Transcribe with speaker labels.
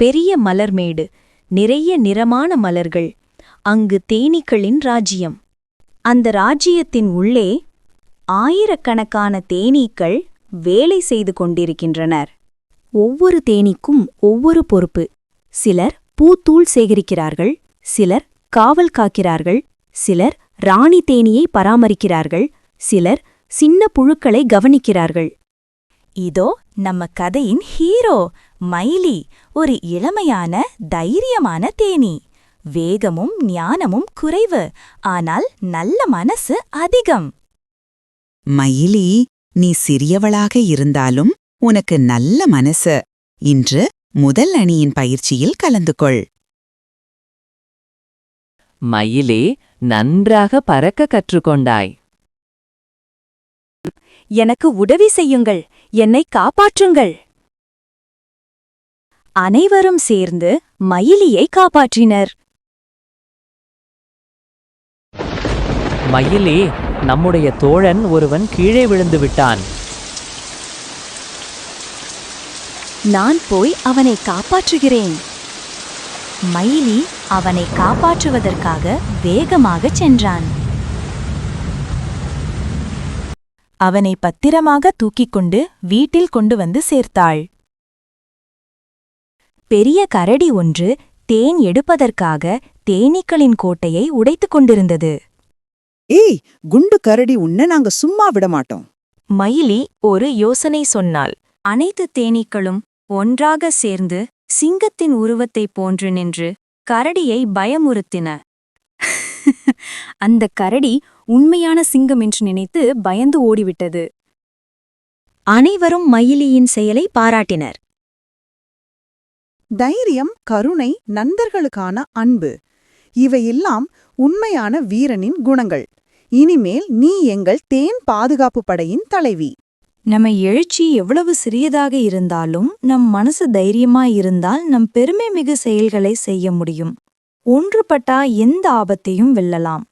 Speaker 1: பெரிய மலர்மேடு நிறைய நிறமான மலர்கள் அங்கு தேனீக்களின் ராஜ்யம். அந்த ராஜ்யத்தின் உள்ளே ஆயிரக்கணக்கான தேனீக்கள் வேலை செய்து கொண்டிருக்கின்றனர். ஒவ்வொரு தேனீக்கும் ஒவ்வொரு பொறுப்பு. சிலர் பூத்தூள் சேகரிக்கிறார்கள் சிலர் காவல் காக்கிறார்கள் சிலர் ராணி தேனியை பராமரிக்கிறார்கள் சிலர் சின்ன புழுக்களை கவனிக்கிறார்கள்.
Speaker 2: இதோ நம்ம கதையின் ஹீரோ மைலி ஒரு இளமையான தைரியமான தேனி. வேகமும் ஞானமும் குறைவு ஆனால் நல்ல மனசு அதிகம்.
Speaker 3: மயிலி நீ சிறியவளாக இருந்தாலும் உனக்கு நல்ல மனசு. இன்று முதல் அணியின் பயிற்சியில் கலந்து கொள்.
Speaker 4: மயிலே நன்றாக பறக்க கற்றுக்கொண்டாய்.
Speaker 1: எனக்கு உதவி செய்யுங்கள். என்னை காப்பாற்றுங்கள். அனைவரும் சேர்ந்து மயிலியை காப்பாற்றினர்.
Speaker 4: மயிலே நம்முடைய தோழன் ஒருவன் கீழே விழுந்து விட்டான்.
Speaker 1: நான் போய் அவனை காப்பாற்றுகிறேன்.
Speaker 2: மயிலி அவனை காப்பாற்றுவதற்காக வேகமாகச் சென்றான். அவனை பத்திரமாக தூக்கிக் கொண்டு வீட்டில் கொண்டு வந்து சேர்த்தாள். பெரிய கரடி ஒன்று தேன் எடுப்பதற்காக தேனீக்களின் கோட்டையை உடைத்துக் கொண்டிருந்தது.
Speaker 5: ஏய் குண்டு கரடி உன்னை நாங்க சும்மா விட மாட்டோம்
Speaker 1: மயிலி ஒரு யோசனை சொன்னாள். அனைத்து தேனீக்களும் ஒன்றாக சேர்ந்து சிங்கத்தின் உருவத்தைப் போன்று நின்று கரடியை பயமுறுத்தின. அந்த கரடி உண்மையான சிங்கம் என்று நினைத்து பயந்து ஓடிவிட்டது. அனைவரும் மயிலியின் செயலை பாராட்டினர்.
Speaker 5: தைரியம் கருணை நண்பர்களுக்கான அன்பு இவையெல்லாம் உண்மையான வீரனின் குணங்கள். இனிமேல் நீ எங்கள் தேன் பாதுகாப்பு படையின் தலைவி.
Speaker 2: நம்ம எழுச்சி எவ்வளவு சிறியதாக இருந்தாலும் நம் மனசு தைரியமா இருந்தால் நம் பெருமை மிகு செயல்களை செய்ய முடியும். ஒன்றுபட்டா எந்த ஆபத்தையும் வெல்லலாம்.